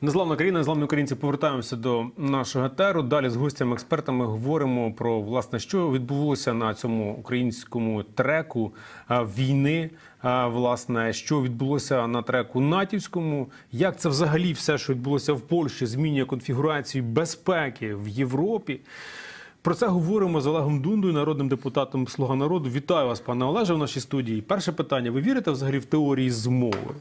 Незламна країна, незламні українці. Повертаємося до нашого етеру. Далі з гостями, експертами говоримо про власне, що відбулося на цьому українському треку війни. Власне, що відбулося на треку натівському, як це взагалі все, що відбулося в Польщі, змінює конфігурацію безпеки в Європі. Про це говоримо з Олегом Дундою, народним депутатом Слуга народу. Вітаю вас, пане Олеже, в нашій студії. Перше питання: ви вірите взагалі в теорії змови?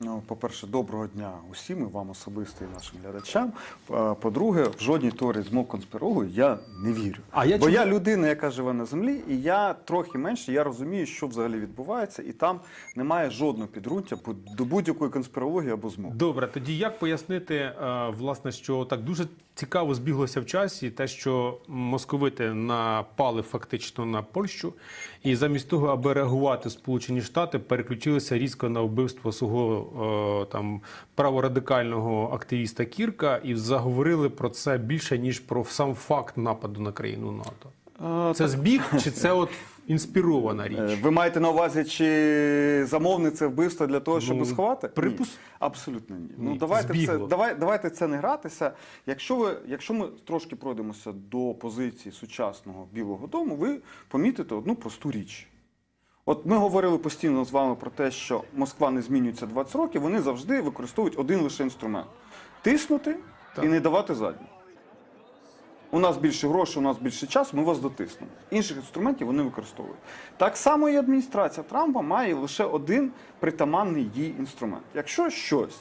Ну, по-перше, доброго дня усім, і вам особисто і нашим глядачам. Е, По-друге, в жодній теорії змов конспірології я не вірю. А я Бо чому- я людина, яка живе на землі, і я трохи менше, я розумію, що взагалі відбувається, і там немає жодного підґрунтя до будь-якої конспірології або змов. Добре, тоді як пояснити, е, власне, що так дуже цікаво збіглося в часі, те, що московити напали фактично на Польщу, і замість того, аби реагувати Сполучені Штати, переключилися різко на вбивство свого е, там праворадикального активіста Кірка і заговорили про це більше ніж про сам факт нападу на країну НАТО. Це збіг чи це от інспірована річ? Е, Ви маєте на увазі, чи замовне це вбивство для того, щоб Ну, сховати? припус- Ні, абсолютно ні. Ну Ні, давайте це, збігло. давай, давайте це не гратися. Якщо ви, якщо ми трошки пройдемося до позиції сучасного Білого Дому, ви помітите одну просту річ. От ми говорили постійно з вами про те, що Москва не змінюється 20 років, вони завжди використовують один лише інструмент: тиснути Так. і не давати задню. У нас більше грошей, у нас більше часу, ми вас дотиснемо. Інших інструментів вони використовують. Так само і адміністрація Трампа має лише один притаманний їй інструмент. Якщо щось,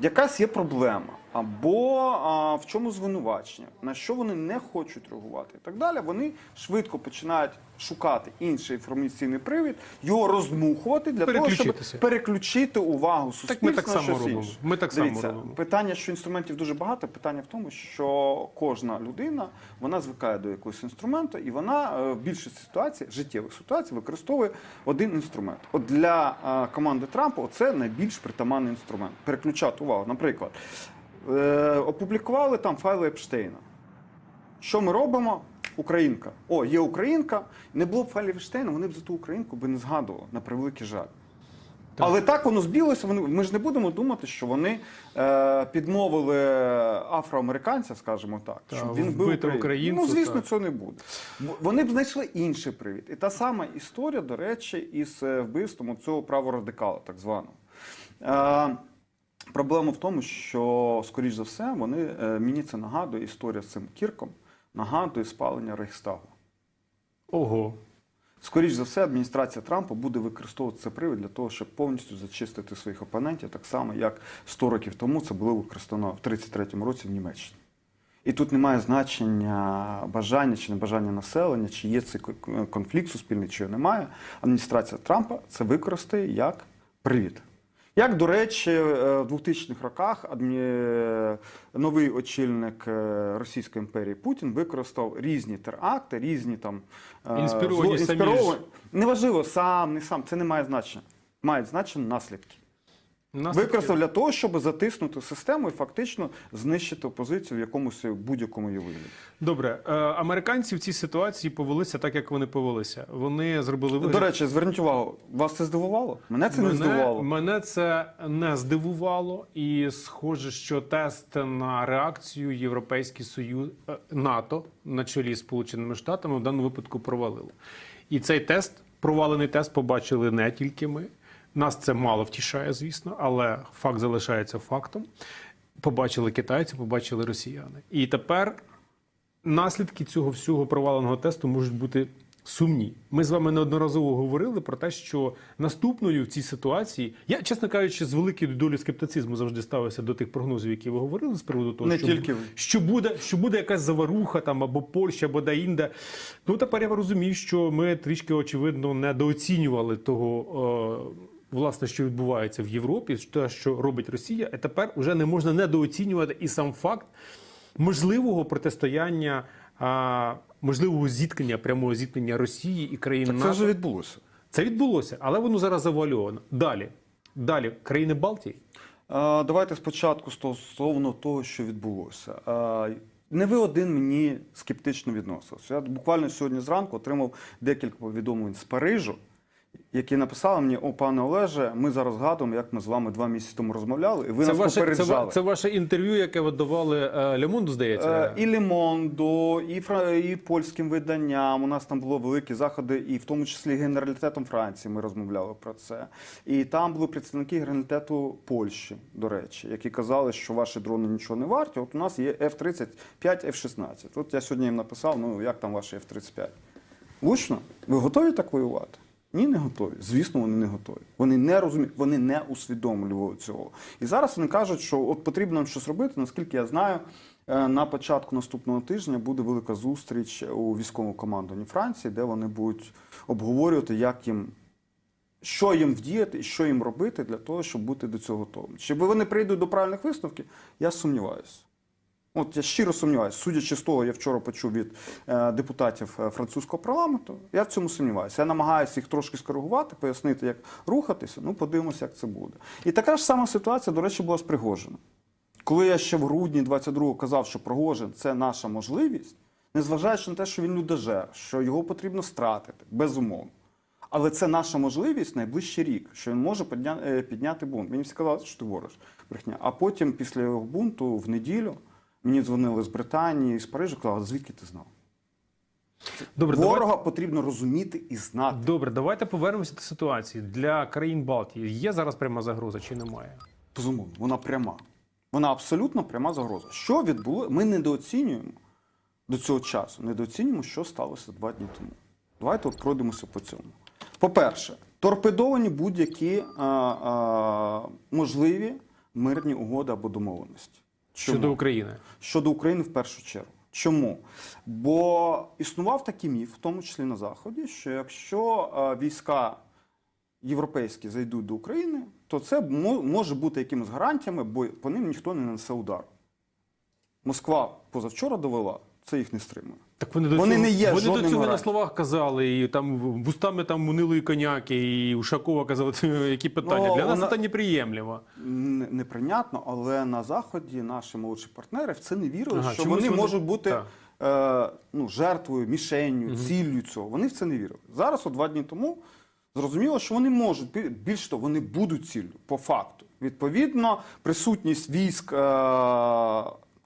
якась є проблема, або а, в чому звинувачення, на що вони не хочуть реагувати і так далі, вони швидко починають шукати інший інформаційний привід, його роздмухувати для того, щоб переключити увагу суспільства Так ми так само щось робимо. інше. Ми так само Дивіться, робимо. Питання, що інструментів дуже багато, питання в тому, що кожна людина вона звикає до якогось інструменту, і вона е, в більшості ситуацій, життєвих ситуацій, використовує один інструмент. От для е, команди Трампа це найбільш притаманний інструмент. Переключати увагу. Наприклад, е, опублікували там файли Епштейна. Що ми робимо? Українка. О, є українка. Не було б файлів Епштейна, вони б за ту українку би не згадували, на превеликий жаль. Але так воно збіглося. Вони ми ж не будемо думати, що вони е, підмовили афроамериканця, скажімо так, Та, щоб він вбив українцю, Ну звісно, так. цього не буде. Вони б знайшли інший привід. І та сама історія, до речі, із е, вбивством цього праворадикала, так званого. Е, Проблема в тому, що, скоріш за все, вони е, мені це нагадує історія з цим кірком, нагадує спалення Рейхстагу. Ого. Скоріш за все, адміністрація Трампа буде використовувати це привід для того, щоб повністю зачистити своїх опонентів, так само, як 100 років тому це було використано в 33-му році в Німеччині. І тут немає значення бажання чи небажання населення, чи є цей конфлікт суспільний, чи його немає. Адміністрація Трампа це використає як привід. Як, до речі, е, в 2000-х роках е, новий очільник е, Російської імперії Путін використав різні теракти, різні там Інспіровані зло- самі ж. інспіровані- Неважливо, сам, не сам, це не має значення. Мають значення наслідки. Використав для того, щоб затиснути систему і фактично знищити опозицію в якомусь будь-якому її вигляді. Добре, е, американці в цій ситуації повелися так, як вони повелися. Вони зробили вигляд. До речі, зверніть увагу, вас це здивувало? Мене це не здивувало. Мене це не здивувало, і схоже, що тест на реакцію Європейський Союз е, НАТО на чолі з Сполученими Штатами в даному випадку провалило. І цей тест, провалений тест, побачили не тільки ми. Нас це мало втішає, звісно, але факт залишається фактом. Побачили китайці, побачили росіяни. І тепер наслідки цього всього проваленого тесту можуть бути сумні. Ми з вами неодноразово говорили про те, що наступною в цій ситуації я, чесно кажучи, з великою долею скептицизму завжди ставився до тих прогнозів, які ви говорили з приводу того, Не що, тільки ви. що буде, що буде якась заваруха там або Польща, або де-інде. Ну тепер я розумію, що ми трішки очевидно недооцінювали того. Е, Власне, що відбувається в Європі, те, що робить Росія, і тепер вже не можна недооцінювати і сам факт можливого протистояння, а, можливого зіткнення, прямого зіткнення Росії і країн Так це вже відбулося. Це відбулося, але воно зараз завуальовано. Далі, далі, країни Балтії. Е, Давайте спочатку стосовно того, що відбулося. Е, Не ви один мені скептично відносився. Я буквально сьогодні зранку отримав декілька повідомлень з Парижу, які написали мені: О, пане Олеже, ми зараз згадуємо, як ми з вами два місяці тому розмовляли, і ви це, нас ваше, попереджали. ва- це ваше інтерв'ю, яке ви давали е, Лемонду, здається. Е, І Лемондо, і, фра- і польським виданням. У нас там було великі заходи, і в тому числі генералітетом Франції ми розмовляли про це. І там були представники генералітету Польщі, до речі, які казали, що ваші дрони нічого не варті. От у нас є F-35, F-16. От я сьогодні їм написав, ну як там ваші F-35? Гучно? Ви готові так воювати? Ні, не готові. Звісно, вони не готові. Вони не розуміють, вони не усвідомлювали цього. І зараз вони кажуть, що от потрібно щось робити. Наскільки я знаю, е, на початку наступного тижня буде велика зустріч у військовому командуванні Франції, де вони будуть обговорювати, як їм. Що їм вдіяти і що їм робити для того, щоб бути до цього готовими. Чи вони прийдуть до правильних висновків, я сумніваюся. От я щиро сумніваюся, судячи з того, я вчора почув від е, депутатів е, французького парламенту, я в цьому сумніваюся. Я намагаюся їх трошки скоригувати, пояснити, як рухатися. Ну, подивимося, як це буде. І така ж сама ситуація, до речі, була з Пригожином. Коли я ще в грудні 22-го казав, що Пригожин це наша можливість, незважаючи на те, що він людожер, що його потрібно стратити, безумовно. Але це наша можливість найближчий рік, що він може е, підняти бунт. Мені всі казали, що ти говориш брехня. А потім, після його бунту, в неділю, мені дзвонили з Британії, з Парижа, казали, звідки ти знав? Добре, Ворога потрібно розуміти і знати. Добре, давайте повернемося до ситуації. Для країн Балтії є зараз пряма загроза чи немає? Безумовно, вона пряма. Вона абсолютно пряма загроза. Що відбулося? Ми недооцінюємо до цього часу, недооцінюємо, що сталося два дні тому. Давайте от пройдемося по цьому. По-перше, торпедовані будь-які можливі мирні угоди або домовленості. Чому? Щодо України. щодо України в першу чергу. Чому? Бо існував такий міф, в тому числі на Заході, що якщо е, війська європейські зайдуть до України, то це може бути якимись гарантіями, бо по ним ніхто не нанесе удар. Москва позавчора довела, це їх не стримує. Так вони до Вони цього, не є вони до цього на словах казали, і там вустами там мунили коняки, і Ушакова казали, які питання. Ну, Для нас вона- це неприємливо. Неприйнятно, але на Заході наші молодші партнери в це не вірили, Ага, що вони вони- можуть бути е, ну, жертвою, мішенню, ціллю цього. Вони в це не вірили. Зараз, от два дні тому, зрозуміло, що вони можуть бі- більш того, вони будуть ціллю по факту. Відповідно, присутність військ е,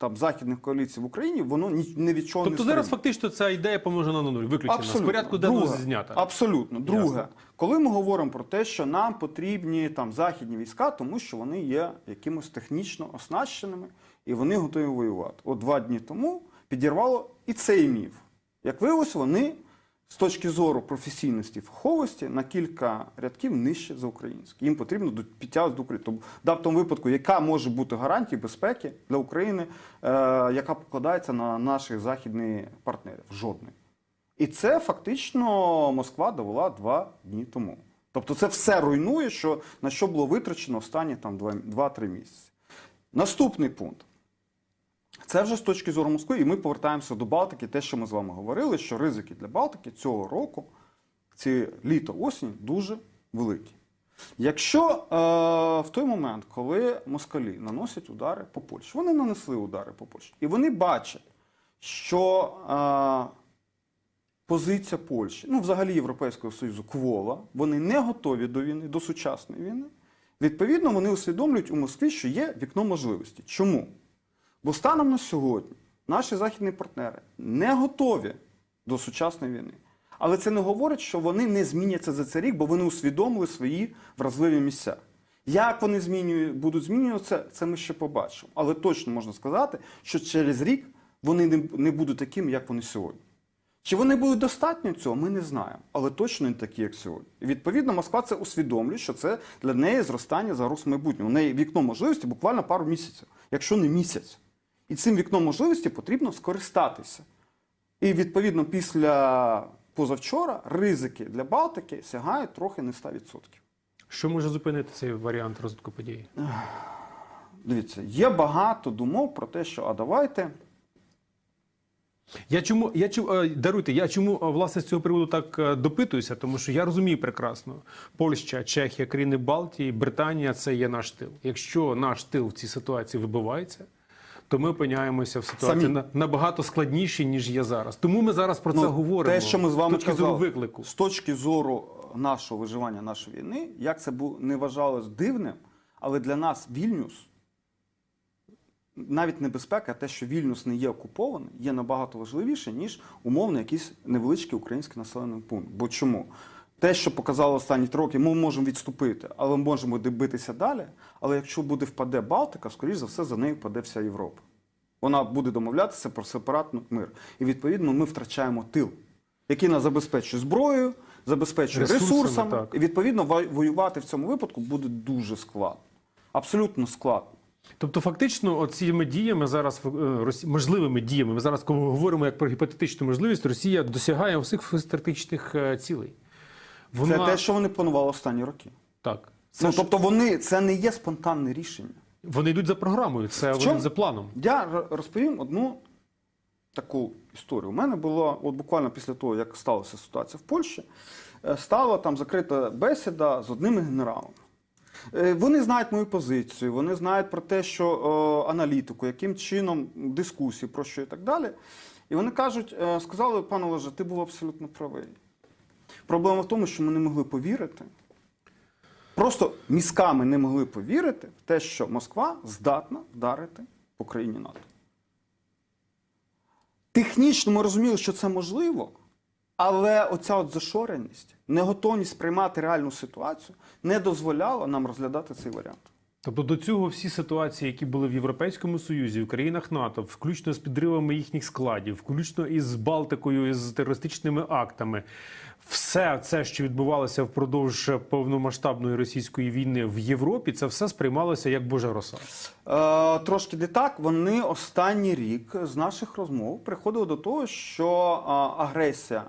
там західних коаліцій в Україні, воно ні, не від чого Тобто не зараз фактично ця ідея помножена на нуль, виключена. З порядку денного знята. Абсолютно. Друге, Ясно. коли ми говоримо про те, що нам потрібні там західні війська, тому що вони є якимось технічно оснащеними і вони готові воювати. От два дні тому підірвало і цей міф. Як виявилось, вони з точки зору професійності фаховості на кілька рядків нижче за українські. Їм потрібно підтягувати до України. Тобто, да, в тому випадку, яка може бути гарантія безпеки для України, е, яка покладається на наших західних партнерів? Жодної. І це фактично Москва довела два дні тому. Тобто це все руйнує, що, на що було витрачено останні там 2-3 місяці. Наступний пункт. Це вже з точки зору Москви, і ми повертаємося до Балтики. Те, що ми з вами говорили, що ризики для Балтики цього року, ці літо осінь, дуже великі. Якщо е, в той момент, коли москалі наносять удари по Польщі, вони нанесли удари по Польщі, і вони бачать, що е, позиція Польщі, ну взагалі Європейського Союзу, квола, вони не готові до війни, до сучасної війни. Відповідно, вони усвідомлюють у Москві, що є вікно можливості. Чому? Бо станом на сьогодні наші західні партнери не готові до сучасної війни. Але це не говорить, що вони не зміняться за цей рік, бо вони усвідомили свої вразливі місця. Як вони змінюють, будуть змінюватися, це ми ще побачимо. Але точно можна сказати, що через рік вони не, будуть такими, як вони сьогодні. Чи вони будуть достатньо цього, ми не знаємо, але точно не такі, як сьогодні. І відповідно, Москва це усвідомлює, що це для неї зростання загроз майбутнього. У неї вікно можливості буквально пару місяців, якщо не місяць. І цим вікном можливості потрібно скористатися. І відповідно, після позавчора ризики для Балтики сягають трохи не 100%. Що може зупинити цей варіант розвитку подій? Дивіться, є багато думок про те, що а давайте. Я чому я чу, е, даруйте, я чому е, власне з цього приводу так е, допитуюся, тому що я розумію прекрасно, Польща, Чехія, країни Балтії, Британія це є наш тил. Якщо наш тил в цій ситуації вибивається, то ми опиняємося в ситуації Самі. на- набагато складніші, ніж є зараз. Тому ми зараз про це Ну, говоримо. Те, що ми з вами з точки казали, зору виклику. з точки зору нашого виживання нашої війни, як це бу- не вважалось дивним, але для нас Вільнюс, навіть небезпека, те, що Вільнюс не є окупований, є набагато важливіше, ніж умовно якийсь невеличкий український населений пункт. Бо чому? Те, що показало останні три роки, ми можемо відступити, але ми можемо битися далі. Але якщо буде впаде Балтика, скоріш за все за нею впаде вся Європа. Вона буде домовлятися про сепаратний мир. І відповідно ми втрачаємо тил, який нас забезпечує зброєю, забезпечує Ресурсами, ресурсами. так. І відповідно воювати в цьому випадку буде дуже складно. Абсолютно складно. Тобто, фактично, оціми діями зараз е, можливими діями. Ми зараз, коли говоримо як про гіпотетичну можливість, Росія досягає всіх стратегічних е, цілей. Вона Це те, що вони планували останні роки. так. Це Ну, ж- тобто вони це не є спонтанне рішення. Вони йдуть за програмою, це вони за планом. Я розповім одну таку історію. У мене було от буквально після того, як сталася ситуація в Польщі, е, стала там закрита бесіда з одним генералом. Е, Вони знають мою позицію, вони знають про те, що е, аналітику, яким чином дискусії, про що і так далі. І вони кажуть, сказали, пане Олеже, ти був абсолютно правий. Проблема в тому, що ми не могли повірити. Просто мізками не могли повірити в те, що Москва здатна вдарити по країні НАТО. Технічно ми розуміли, що це можливо, але оця от зашореність, неготовність приймати реальну ситуацію не дозволяла нам розглядати цей варіант. Тобто до цього всі ситуації, які були в Європейському Союзі, в країнах НАТО, включно з підривами їхніх складів, включно із Балтикою, із терористичними актами, все це, що відбувалося впродовж повномасштабної російської війни в Європі, це все сприймалося як Божа роса. Е, трошки не так. Вони останній рік з наших розмов приходили до того, що е, агресія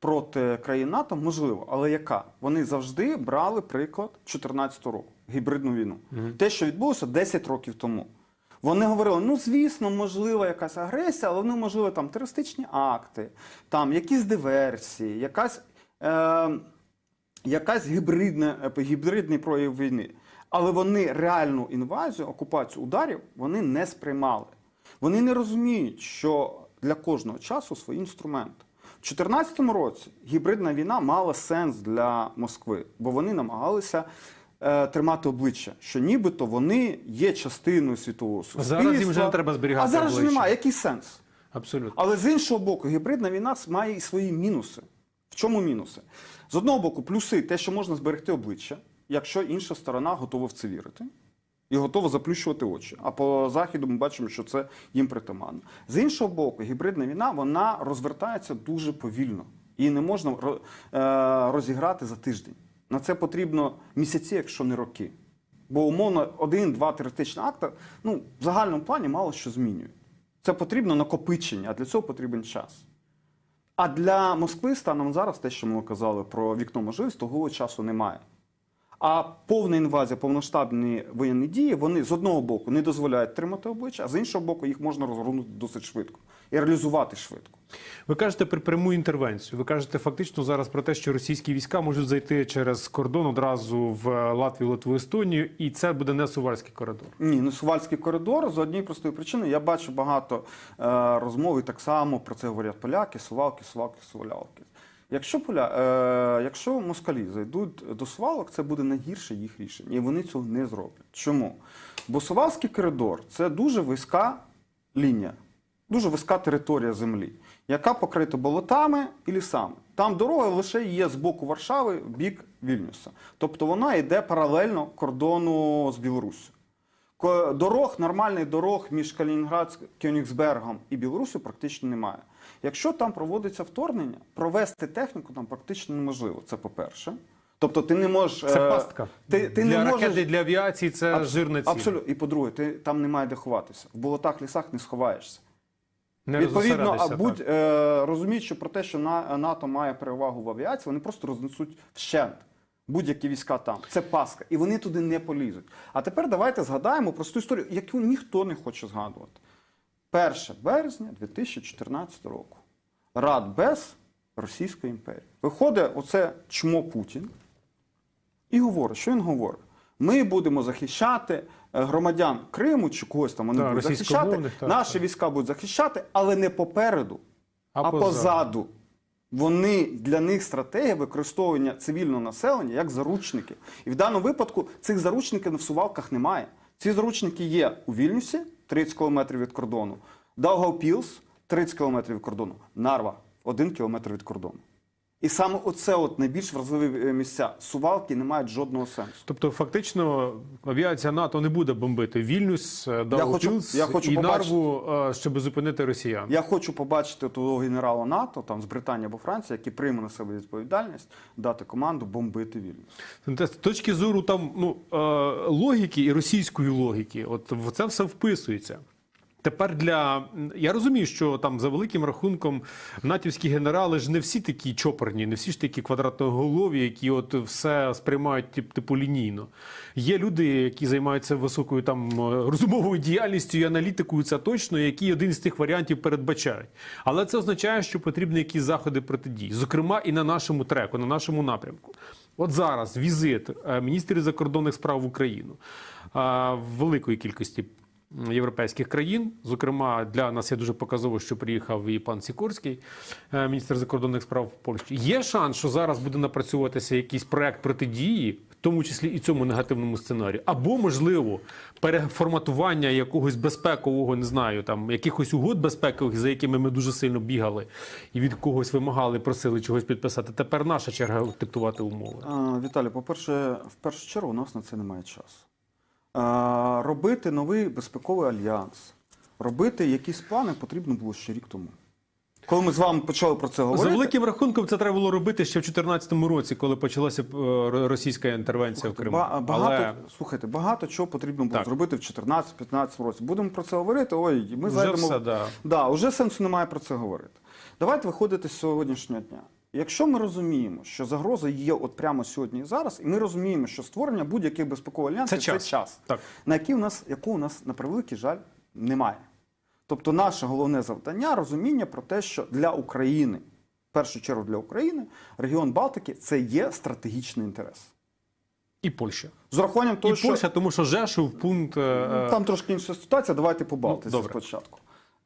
проти країн НАТО можлива, але яка? Вони завжди брали приклад 2014 року, гібридну війну. Те, що відбулося 10 років тому. Вони говорили: ну звісно, можлива якась агресія, але ну, можливо там терористичні акти, там якісь диверсії, якась. Е, якась гібридна, е, гібридний прояв війни. Але вони реальну інвазію, окупацію ударів вони не сприймали. Вони не розуміють, що для кожного часу свої інструменти. У 2014 році гібридна війна мала сенс для Москви, бо вони намагалися е, тримати обличчя, що нібито вони є частиною світового суспільства. Зараз їм вже не треба зберігати А зараз обличчя. немає. Який сенс? Абсолютно. Але з іншого боку, гібридна війна має і свої мінуси. В чому мінуси? З одного боку, плюси те, що можна зберегти обличчя, якщо інша сторона готова в це вірити і готова заплющувати очі. А по заходу ми бачимо, що це їм притаманно. З іншого боку, гібридна війна вона розвертається дуже повільно і не можна е, розіграти за тиждень. На це потрібно місяці, якщо не роки. Бо умовно один-два терористичні акти ну, в загальному плані мало що змінюють. Це потрібно накопичення, а для цього потрібен час. А для Москви станом зараз, те, що ми казали про вікно можливості, того часу немає. А повна інвазія, повноштабні воєнні дії, вони з одного боку не дозволяють тримати обличчя, а з іншого боку, їх можна розгорнути досить швидко і реалізувати швидко. Ви кажете про пряму інтервенцію. Ви кажете фактично зараз про те, що російські війська можуть зайти через кордон одразу в Латвію, Литву, Естонію, і це буде не сувальський коридор. Ні, ну Сувальський коридор з однієї простої причини. Я бачу багато е, розмов і так само про це говорять поляки, сувалки, сувалки, сувалялки. Якщо поля, е, якщо москалі зайдуть до сувалок, це буде найгірше їх рішення, і вони цього не зроблять. Чому? Бо Сувалський коридор це дуже вузька лінія, дуже вузька територія землі, яка покрита болотами і лісами. Там дорога лише є з боку Варшави в бік Вільнюса. Тобто вона йде паралельно кордону з Білоруссю. Дорог, нормальних дорог між Калінінград, Кьонігсбергом і Білоруссю практично немає. Якщо там проводиться вторгнення, провести техніку там практично неможливо. Це по-перше. Тобто ти не можеш. Це е, пастка. Ти, ти для не можеш... ракети, для авіації це Абс- жирна ціль. Абсолютно. І по-друге, ти там немає де ховатися. В болотах, лісах не сховаєшся. Не Відповідно, а будь е, розуміючи про те, що на, НАТО має перевагу в авіації, вони просто рознесуть вщент будь-які війська там. Це паска, і вони туди не полізуть. А тепер давайте згадаємо просту історію, яку ніхто не хоче згадувати. 1 березня 2014 року. Радбез Російської імперії. Виходить оце чмо Путін і говорить, що він говорить? Ми будемо захищати е, громадян Криму чи когось там вони Так, будуть захищати. так, Наші так. війська будуть захищати, але не попереду, А а, позаду. позаду. Вони для них стратегія використовування цивільного населення як заручників. І в даному випадку цих заручників в сувалках немає. Ці заручники є у Вільнюсі, 30 кілометрів від кордону, Даугавпілс, 30 кілометрів від кордону, Нарва, 1 кілометр від кордону. І саме оце от найбільш вразливі е, місця. Сувалки не мають жодного сенсу. Тобто, фактично, авіація НАТО не буде бомбити Вільнюс, е, я хочу і побачити- Нарву, е, щоб зупинити росіян. Я хочу побачити того генерала НАТО, там з Британії або Франції, який прийме на себе відповідальність, дати команду бомбити Вільнюс. З точки зору там ну логіки і російської логіки, от в це все вписується. Тепер для я розумію, що там за великим рахунком натівські генерали ж не всі такі чопорні, не всі ж такі квадратноголові, які от все сприймають тип, типу лінійно. Є люди, які займаються високою там е, розумовою діяльністю і аналітикою, це точно, які один з тих варіантів передбачають. Але це означає, що потрібні якісь заходи протидії, зокрема і на нашому треку, на нашому напрямку. От зараз візит е, міністрів закордонних справ в Україну е, великої кількості європейських країн. Зокрема, для нас є дуже показово, що приїхав і пан Сікорський, е, міністр закордонних справ Польщі. Є шанс, що зараз буде напрацьовуватися якийсь проект протидії, в тому числі і цьому негативному сценарію, або можливо переформатування якогось безпекового, не знаю, там якихось угод безпекових, за якими ми дуже сильно бігали і від когось вимагали, просили чогось підписати. Тепер наша черга диктувати умови. Віталій, по-перше, в першу чергу у нас на це немає часу. А, робити новий безпековий альянс, робити якісь плани потрібно було ще рік тому. Коли ми з вами почали про це За говорити, великим рахунком це треба було робити ще в 2014 році, коли почалася е, російська інтервенція в Криму. Ба- багато, Але слухайте, багато чого потрібно було Так. зробити в 2014-2015 році. Будемо про це говорити. Ой, ми вже зайдемо. все, да. Да, вже сенсу немає про це говорити. Давайте виходити з сьогоднішнього дня. Якщо ми розуміємо, що загроза є от прямо сьогодні і зараз, і ми розуміємо, що створення будь-яких безпекових альянсів Це це час. час, Так. на який у нас, яку у нас на превеликий жаль немає. Тобто, наше головне завдання розуміння про те, що для України, в першу чергу для України, регіон Балтики це є стратегічний інтерес. і Польща. З урахуванням того, і що Польща, тому що Жешув пункт. е, е, там трошки інша ситуація, давайте по Балтиці Ну, спочатку.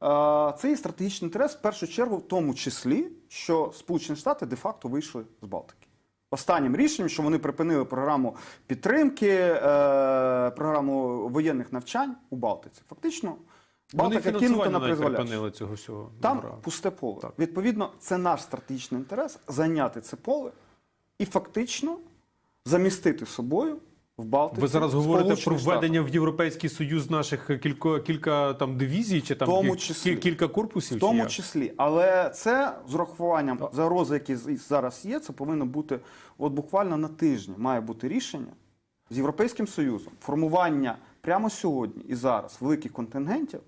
Е, Це є стратегічний інтерес в першу чергу, в тому числі, що Сполучені Штати де-факто вийшли з Балтики. Останнім рішенням, що вони припинили програму підтримки, е, програму воєнних навчань у Балтиці. Фактично, Балтика кинута на призволяще. цього всього. Там Добре. пусте поле. Так. Відповідно, це наш стратегічний інтерес зайняти це поле і фактично замістити собою в Балтиці. Ви зараз говорите про введення в Європейський Союз наших кілька, кілька там дивізій чи там тому числі. кілька корпусів? В тому чи числі, але це з урахуванням загрози, які зараз є, це повинно бути от буквально на тижні. Має бути рішення з Європейським Союзом формування прямо сьогодні і зараз великих контингентів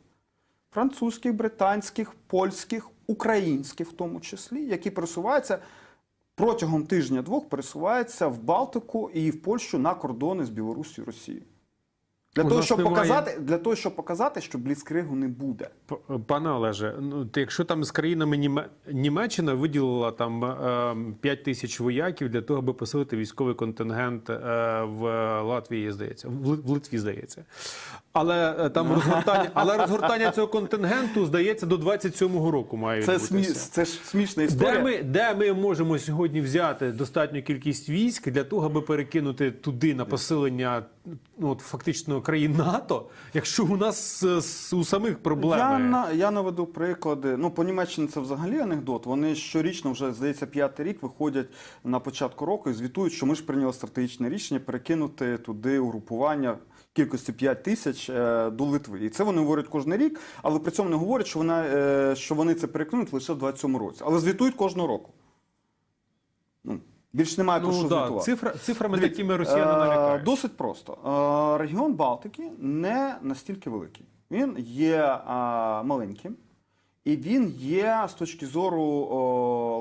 французьких, британських, польських, українських, в тому числі, які пересуваються протягом тижня-двох, пересувається в Балтику і в Польщу на кордони з Білорусі і Росією. Для У того, щоб немає- показати, для того, щоб показати, що бліцкригу не буде. П- Пане Олеже, ну ти- якщо там з країнами Німе- Німеччина виділила там е, 5 тисяч вояків для того, аби посилити військовий контингент е, в Латвії, здається, в Литві, здається. Але е, там розгортання, але розгортання цього контингенту, здається, до 27-го року має Це, смі... це ж смішна історія. Де ми, де ми можемо сьогодні взяти достатню кількість військ для того, аби перекинути туди на посилення ну, от, фактично країн НАТО, якщо у нас е, у самих проблеми? Я, на, я наведу приклади. Ну, по Німеччині це взагалі анекдот. Вони щорічно, вже здається, п'ятий рік виходять на початку року і звітують, що ми ж прийняли стратегічне рішення перекинути туди угрупування кількості 5 тисяч е, до Литви. І це вони говорять кожен рік, але при цьому не говорять, що, вона, е, що вони це перекинуть лише в 27 році. Але звітують кожного року. Більш немає про Ну що да, звітувати. цифра, цифрами, Дивіться, якими росіяни е, налякають. Досить просто. Е, Регіон Балтики не настільки великий. Він є е, маленьким, і він є з точки зору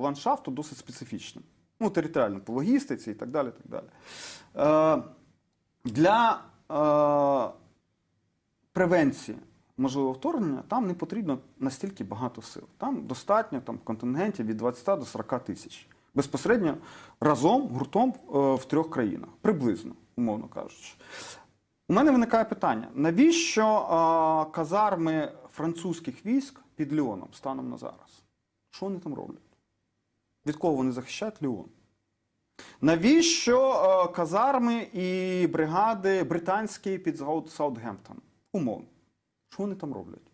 ландшафту досить специфічним. Ну, територіально, по логістиці і так далі. Так далі. Е, Для е, превенції можливого вторгнення там не потрібно настільки багато сил. Там достатньо там, контингентів від 20 до 40 тисяч. Безпосередньо разом, гуртом е, в трьох країнах, приблизно, умовно кажучи. У мене виникає питання: навіщо е, казарми французьких військ під Ліоном станом на зараз? Що вони там роблять? Від кого вони захищають Ліон? Навіщо е, казарми і бригади британські під Саут- Саутгемптон? Умовно. Що вони там роблять?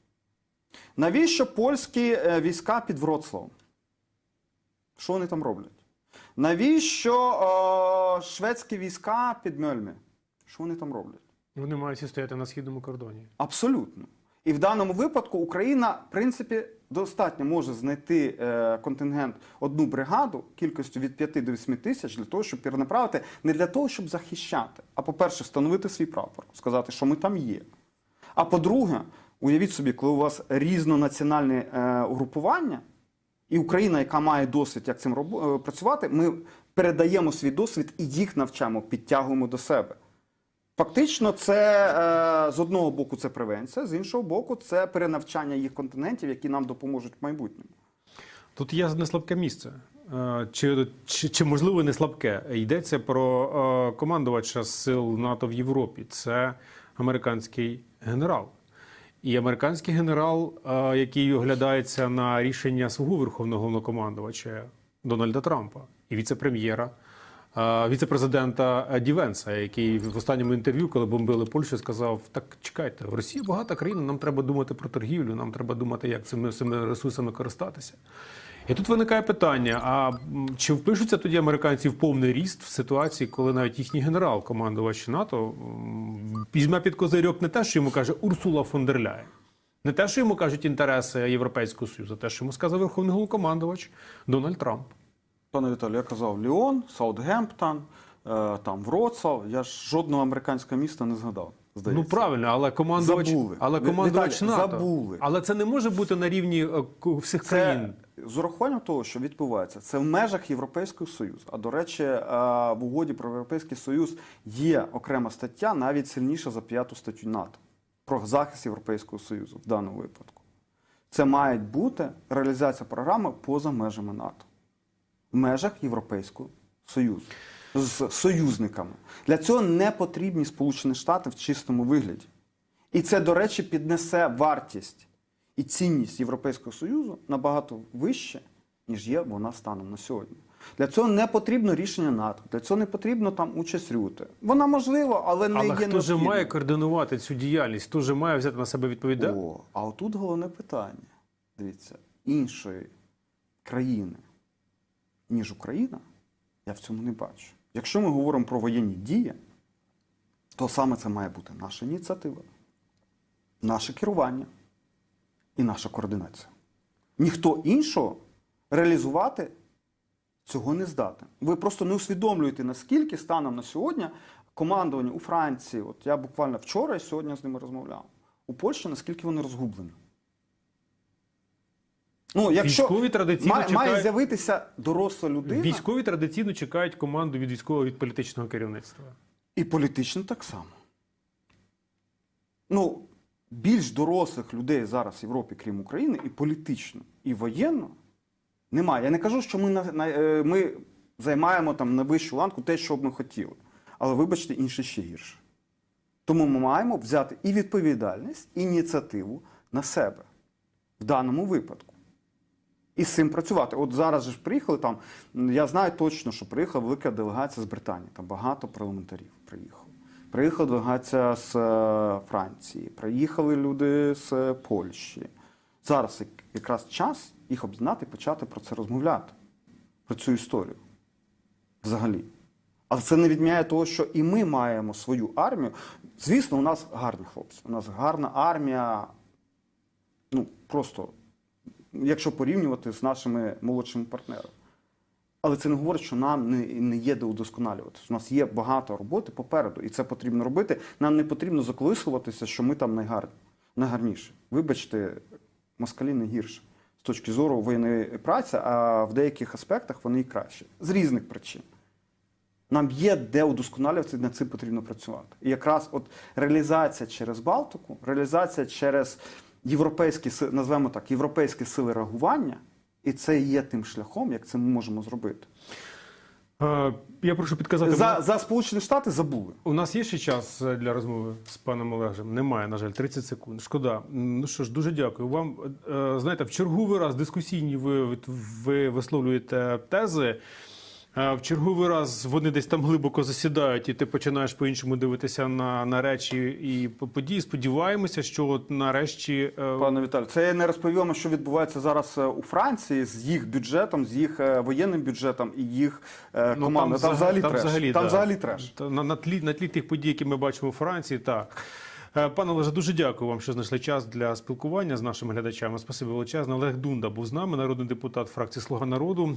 Навіщо польські війська під Вроцлавом? Що вони там роблять? Навіщо е, шведські війська під Мельми? Що вони там роблять? Вони мають стояти на східному кордоні. Абсолютно. І в даному випадку Україна, в принципі, достатньо може знайти е, контингент одну бригаду кількістю від 5 до 8 тисяч для того, щоб перенаправити не для того, щоб захищати, а по-перше, встановити свій прапор, сказати, що ми там є. А по-друге, уявіть собі, коли у вас різнонаціональне е, угрупування, і Україна, яка має досвід, як цим е, працювати, ми передаємо свій досвід і їх навчаємо, підтягуємо до себе. Фактично, це е, з одного боку це превенція, з іншого боку, це перенавчання їх континентів, які нам допоможуть в майбутньому. Тут є не слабке місце. Е, Чи, чи, чи можливо не слабке? Йдеться про командувача сил НАТО в Європі. Це американський генерал. І американський генерал, е, який оглядається на рішення свого верховного головнокомандувача Дональда Трампа і віце-прем'єра, е, віце-президента Дівенса, який в останньому інтерв'ю, коли бомбили Польщу, сказав: так чекайте, в Росії багата країна, нам треба думати про торгівлю, нам треба думати, як цими, цими ресурсами користатися. І тут виникає питання: а чи впишуться тоді американці в повний ріст в ситуації, коли навіть їхній генерал, командувач НАТО, візьме під козирьок не те, що йому каже Урсула фон дер Ляєн, не те, що йому кажуть інтереси Європейського Союзу, а те, що йому сказав верховний головнокомандувач Дональд Трамп. Пане Віталію, я казав Ліон, Саутгемптон, е, там Вроцлав. Я ж жодного американського міста не згадав. Здається. Ну правильно, але командувач, Забули. але командувач Віталій, НАТО. забули. Але це не може бути на рівні е, всіх Це країн. З урахуванням того, що відбувається, це в межах Європейського Союзу. А до речі, е, в угоді про Європейський Союз є окрема стаття, навіть сильніша за п'яту статтю НАТО про захист Європейського Союзу в даному випадку. Це має бути реалізація програми поза межами НАТО, в межах Європейського Союзу з союзниками. Для цього не потрібні Сполучені Штати в чистому вигляді. І це, до речі, піднесе вартість і цінність Європейського Союзу набагато вище, ніж є вона станом на сьогодні. Для цього не потрібно рішення НАТО, для цього не потрібно там участь Рюти. Вона можлива, але не Але є хто же має координувати цю діяльність? Хто же має взяти на себе відповідальність? О, а отут головне питання. Дивіться, іншої країни, ніж Україна, я в цьому не бачу. Якщо ми говоримо про воєнні дії, то саме це має бути наша ініціатива, наше керування і наша координація. Ніхто іншого реалізувати цього не здатен. Ви просто не усвідомлюєте, наскільки станом на сьогодні командування у Франції, от я буквально вчора і сьогодні з ними розмовляв, у Польщі наскільки вони розгублені. Ну, якщо Військові традиційно має, має з'явитися доросла людина, Військові традиційно чекають команду від військового від політичного керівництва. і політично так само. Ну, більш дорослих людей зараз в Європі, крім України, і політично, і воєнно немає. Я не кажу, що ми, на, на, е, ми займаємо там на вищу ланку те, що б ми хотіли. Але вибачте, інше ще гірше. Тому ми маємо взяти і відповідальність, і ініціативу на себе в даному випадку. І з цим працювати. От зараз ж приїхали там. Я знаю точно, що приїхала велика делегація з Британії. Там багато парламентарів приїхало. Приїхала делегація з е, Франції, приїхали люди з е, Польщі. Зараз якраз час їх об'єднати і почати про це розмовляти, про цю історію. Взагалі. Але це не відміняє того, що і ми маємо свою армію. Звісно, у нас гарні хлопці. У нас гарна армія. Ну, просто, якщо порівнювати з нашими молодшими партнерами. Але це не говорить, що нам не, не є де удосконалюватися. У нас є багато роботи попереду, і це потрібно робити. Нам не потрібно заколисуватися, що ми там найгар... найгарніші. Вибачте, москалі не гірше з точки зору воєнної праці, а в деяких аспектах вони і кращі. З різних причин. Нам є де удосконалюватися, і над цим потрібно працювати. І якраз от реалізація через Балтику, реалізація через європейські назвемо так, європейські сили реагування, і це є тим шляхом, як це ми можемо зробити. Е, Я прошу підказати. За, за Сполучені Штати забули. У нас є ще час для розмови з паном Олегом? Немає, на жаль, 30 секунд. Шкода. Ну що ж, дуже дякую вам. Е, Знаєте, в черговий раз дискусійні ви, ви висловлюєте тези. Е, В черговий раз вони десь там глибоко засідають, і ти починаєш по-іншому дивитися на, на речі і по- події. Сподіваємося, що от нарешті е, Пане Віталію, це я не розповів вам, що відбувається зараз е, у Франції з їх бюджетом, з їх воєнним бюджетом і їх е, Ну, командою. Там, взагалі треш. там да. взагалі треш. На, на, тлі, на тлі тих подій, які ми бачимо у Франції, так. Пане Олеже, дуже дякую вам, що знайшли час для спілкування з нашими глядачами. Спасибі величезне. Олег Дунда був з нами, народний депутат фракції Слуга народу.